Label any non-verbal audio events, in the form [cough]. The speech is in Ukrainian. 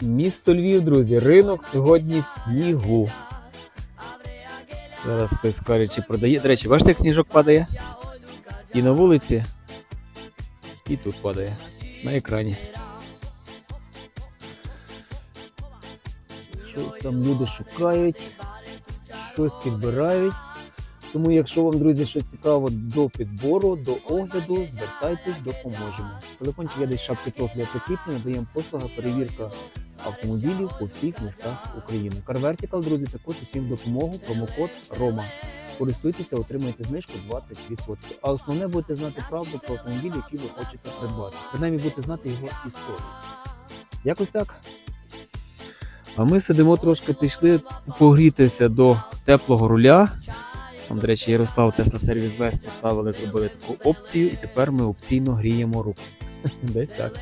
Місто Львів, друзі, ринок сьогодні в снігу. Зараз хтось скаже, чи продає. До речі, бачите, як сніжок падає? І на вулиці, і тут падає. На екрані. Щось там люди шукають, щось підбирають. Тому, якщо вам, друзі, щось цікаво до підбору, до огляду, звертайтесь, допоможемо. Телефончик є десь в шапці профіля прикріплений, даємо послуга перевірка автомобілів по всіх містах України. CarVertical, друзі, також усім допомогу, промокод Рома. Користуйтеся, отримаєте знижку 20%. А основне будете знати правду про автомобіль, який ви хочете придбати. Принаймні будете знати його історію. Якось так. А ми сидимо трошки, пішли погрітися до теплого руля. Там, до речі, Ярослав Тесла Сервіс Вест поставили, зробили таку опцію, і тепер ми опційно гріємо руки. [laughs] Десь так.